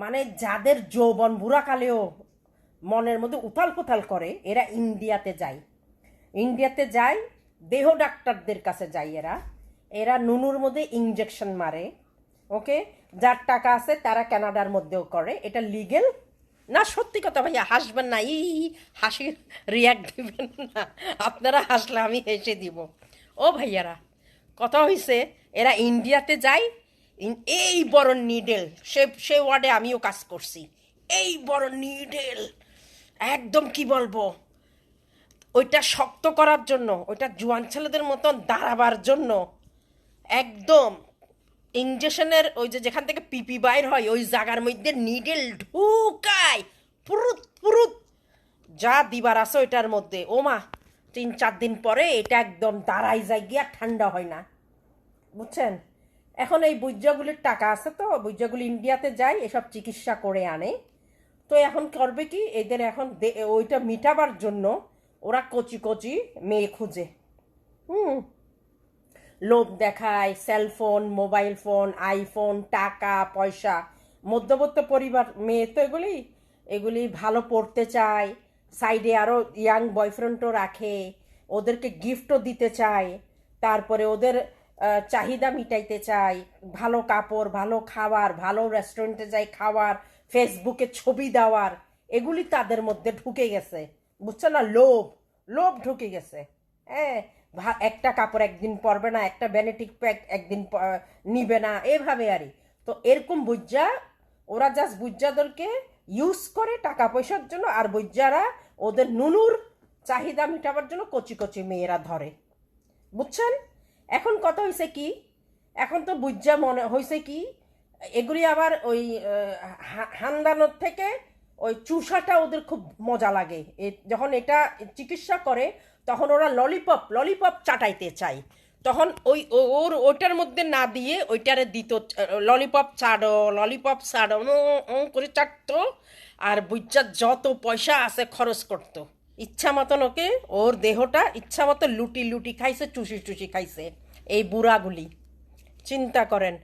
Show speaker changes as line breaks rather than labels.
মানে যাদের যৌবন বুড়াকালেও মনের মধ্যে উথাল পুথাল করে, এরা ইন্ডিয়াতে যায়। ইন্ডিয়াতে যায়, দেহ ডাক্তারদের কাছে যায় এরা। এরা নুনুর মধ্যে ইঞ্জেকশন মারে ওকে যার টাকা আছে তারা কানাডার মধ্যেও করে। এটা লিগেল না, সত্যি কথা ভাইয়া, হাসবেন না। ই হাসির রিয়াক্ট দিবেন না। আপনারা হাসলে আমি হেসে দিব। ও ভাইয়ারা, কথা হয়েছে এরা ইন্ডিয়াতে যায় এই বড় নিডেল সে সে ওয়ার্ডে আমিও কাজ করছি। এই বড় নিডেল একদম কি বলব? ওইটা শক্ত করার জন্য, ওইটা জোয়ান ছেলেদের মতন দাঁড়াবার জন্য, একদম ইঞ্জেকশনের ওই যে যেখান থেকে পিপি বাইর হয়, ওই জায়গার মধ্যে নিডেল ঢুকায়, পুরুত পুরুত। যা দিবার আছে ওইটার মধ্যে। ও মা, তিন চার দিন পরে এটা একদম দাঁড়াই যায় গিয়া ঠান্ডা হয় না। বুঝছেন? এখন এই বৈজ্যগুলির টাকা আছে তো বৈজ্যগুলি ইন্ডিয়াতে যায়, এসব চিকিৎসা করে আনে। তো এখন করবে কি, এদের এখন ওইটা মিটাবার জন্য ওরা কচি কচি মেয়ে খুঁজে। হুম। লোভ দেখায় সেলফোন মোবাইল ফোন আইফোন টাকা, পয়সা, মধ্যবর্ত পরিবার, মেয়ে তো এগুলি এগুলি ভালো পড়তে চায় সাইডে আরও ইয়াং বয়ফ্রেন্ডও রাখে, ওদেরকে গিফটও দিতে চায়, তারপরে ওদের চাহিদা মিটাইতে চায় ভালো কাপড়, ভালো খাবার, ভালো রেস্টুরেন্টে যাই খাওয়ার ফেসবুকে ছবি দেওয়ার, এগুলি তাদের মধ্যে ঢুকে গেছে। বুঝছ না? লোভ লোভ ঢুকে গেছে। হ্যাঁ একটা কাপড় একদিন পরবে না, একটা বেনেটিক প্যাক একদিন নিবে না, এভাবে আরই তো এরকম বুজ্জা ওরা জাস্ট বুজ্জাদেরকে ইউজ করে টাকা পয়সার জন্য, আর বুজ্জারা ওদের নুনুর চাহিদা মেটাবার জন্য কচি কচি মেয়েরা ধরে। বুঝছেন? এখন কত হয়েছে কি? এখন তো বুজ্জা মনে হয়েছে কি? এগুলি আবার ওই হান্দানোর থেকে ওই চুষাটা ওদের খুব মজা লাগে। যখন এটা চিকিৎসা করে, তখন ওরা ললিপপ ললিপপ চাটাইতে চায়। তখন ওই ওর, ওইটার মধ্যে না দিয়ে ওইটারে দিত ললিপপ চাড়ো, ললিপপ উম করে চাটতো। আর বুজ্জার যত পয়সা আছে খরচ করতো। ইচ্ছা মতন ওকে ওর দেহটা ইচ্ছা মতো লুটি লুটি খাইছে, চুষি চুষি খাইছে, এই বুড়াগুলি। চিন্তা করেন।